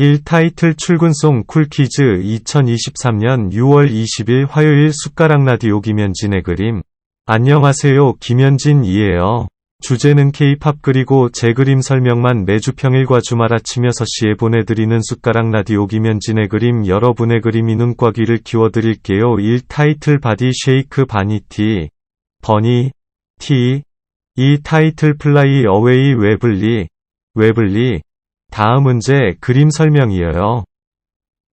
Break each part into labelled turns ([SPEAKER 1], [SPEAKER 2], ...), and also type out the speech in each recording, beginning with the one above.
[SPEAKER 1] 1 타이틀 출근송 쿨퀴즈 2023년 6월 20일 화요일 숟가락 라디오 김현진의 그림. 안녕하세요. 김현진이에요. 주제는 K-팝 그리고 제 그림 설명만 매주 평일과 주말 아침 6시에 보내드리는 숟가락 라디오 김현진의 그림 여러분의 그림이 눈과 귀를 키워드릴게요. 1 타이틀 바디 쉐이크 바니티. 버니. 티. 2 타이틀 플라이 어웨이 웨블리. 웨블리. 다음 문제 그림 설명이에요.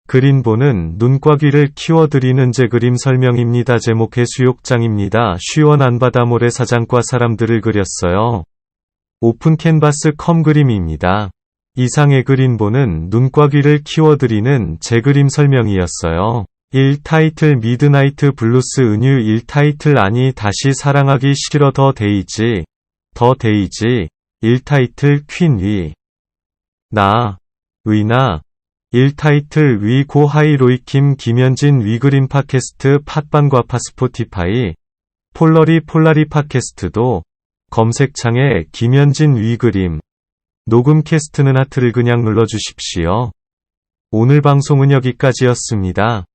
[SPEAKER 1] 그림보는 눈과 귀를 키워드리는 제 그림 설명입니다. 제목 해수욕장입니다. 시원한 바다 모래 사장과 사람들을 그렸어요. 오픈 캔버스 컴 그림입니다. 이상의 그림보는 눈과 귀를 키워드리는 제 그림 설명이었어요. 1 타이틀 미드나이트 블루스 은유 1 타이틀 아니 다시 사랑하기 싫어 더 데이지 더 데이지 1 타이틀 퀸 위. 나, 의나, 1 타이틀 위 고 하이 로이 킴 김현진 위그림 팟캐스트 팟빵과 파스포티파이, 폴러리 폴라리 팟캐스트도 검색창에 김현진 위그림, 녹음 캐스트는 하트를 그냥 눌러주십시오. 오늘 방송은 여기까지였습니다.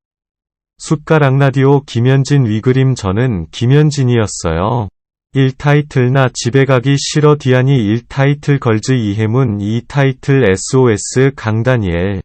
[SPEAKER 1] 숟가락 라디오 김현진 위그림 저는 김현진이었어요. 1 타이틀 나 집에 가기 싫어 디안이 1 타이틀 걸즈 이해문 2 타이틀 SOS 강다니엘